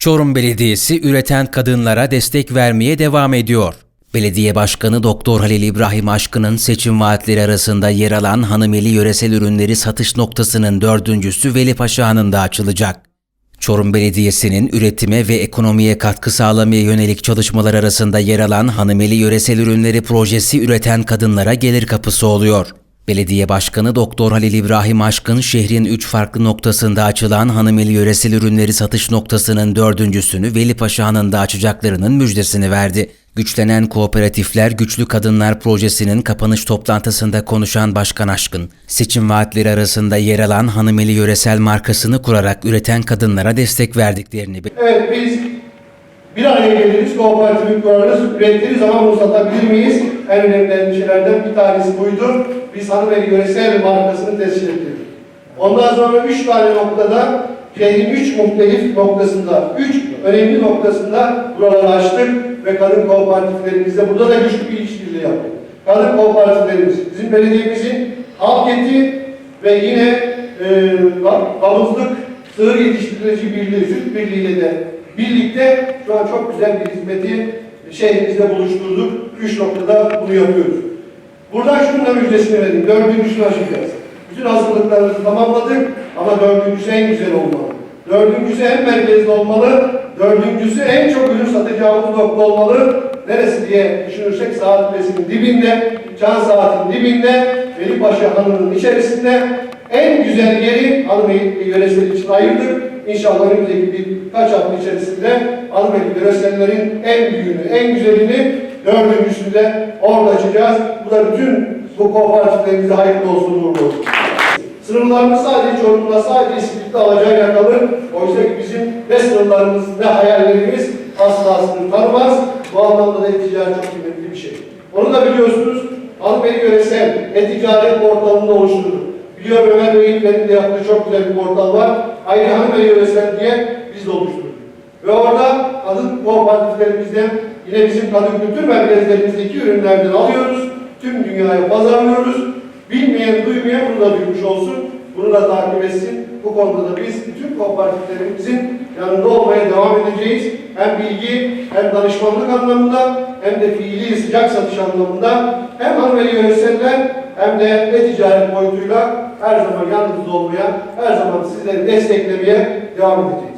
Çorum Belediyesi üreten kadınlara destek vermeye devam ediyor. Belediye Başkanı Doktor Halil İbrahim Aşkın'ın seçim vaatleri arasında yer alan hanımeli yöresel ürünleri satış noktasının dördüncüsü Velipaşa Hanı'nda açılacak. Çorum Belediyesi'nin üretime ve ekonomiye katkı sağlamaya yönelik çalışmalar arasında yer alan Hanımeli Yöresel Ürünleri projesi üreten kadınlara gelir kapısı oluyor. Belediye Başkanı Doktor Halil İbrahim Aşkın şehrin 3 farklı noktasında açılan Hanımeli Yöresel Ürünleri satış noktasının dördüncüsünü Velipaşa Hanı'nda açacaklarının müjdesini verdi. Güçlenen Kooperatifler Güçlü Kadınlar Projesi'nin kapanış toplantısında konuşan Başkan Aşkın, seçim vaatleri arasında yer alan Hanımeli Yöresel markasını kurarak üreten kadınlara destek verdiklerini Evet biz bir araya geliriz, kooperatif kurarız, üretiriz ama bunu satabilir miyiz? En önemli endişelerden bir tanesi buydu. Biz hanımeli yöresel markasını tescil ettik. Ondan sonra üç tane noktada, şehrin üç muhtelif noktasında, üç önemli noktasında buraları açtık ve kadın kooperatiflerimizle burada da güçlü bir işbirliği yaptık. Kadın kooperatiflerimiz, bizim belediyemizin halk eti ve yine e, havuzluk sığır yetiştirici birliği, süt birliğiyle de birlikte şu an çok güzel bir hizmeti şehrimizde buluşturduk. Üç noktada bunu yapıyoruz. Buradan şunun da müjdesini vereyim. Dördüncüsünü açacağız. Bütün hazırlıklarımızı tamamladık ama dördüncüsü en güzel olmalı. Dördüncüsü en merkezli olmalı. Dördüncüsü en çok ürün satacağımız nokta olmalı. Neresi diye düşünürsek saat kulesinin dibinde, can saatin dibinde, Velipaşa Hanı'nın içerisinde en güzel yeri Hanımeli yöresel için ayırdık. İnşallah önümüzdeki birkaç hafta içerisinde Hanımeli yöresellerin en büyüğünü, en güzelini, dördüncüsünü de orada açacağız. Bu da bütün bu kooperatiflerimize hayırlı olsun, uğurlu. Sınırlarımız sadece Çorum'la sadece İskilip'te alacağıyla kalır. Oysa ki bizim ne sınırlarımız ne hayallerimiz asla sınır tanımaz. Bu anlamda da e-ticaret çok kıymetli bir şey. Onu da biliyorsunuz Hanımeli Yöresel e-ticaret portalını oluşturduk. Biliyorum Ömer Bey'in benim de yaptığı çok güzel bir portal var. Aynı Hanımeli Yöresel diye biz de oluşturduk. Ve orada kadın kooperatiflerimizden yine bizim kadın kültür merkezlerimizdeki ürünlerden alıyoruz. Tüm dünyaya pazarlıyoruz. Bilmeyen, duymayan bunu da duymuş olsun. Bunu da takip etsin. Bu konuda da biz bütün kooperatiflerimizin yanında olmaya devam edeceğiz. Hem bilgi hem danışmanlık anlamında hem de fiili sıcak satış anlamında hem hanımeli yönesenler hem de e-ticaret boyutuyla her zaman yanınızda olmaya, her zaman sizleri desteklemeye devam edeceğiz.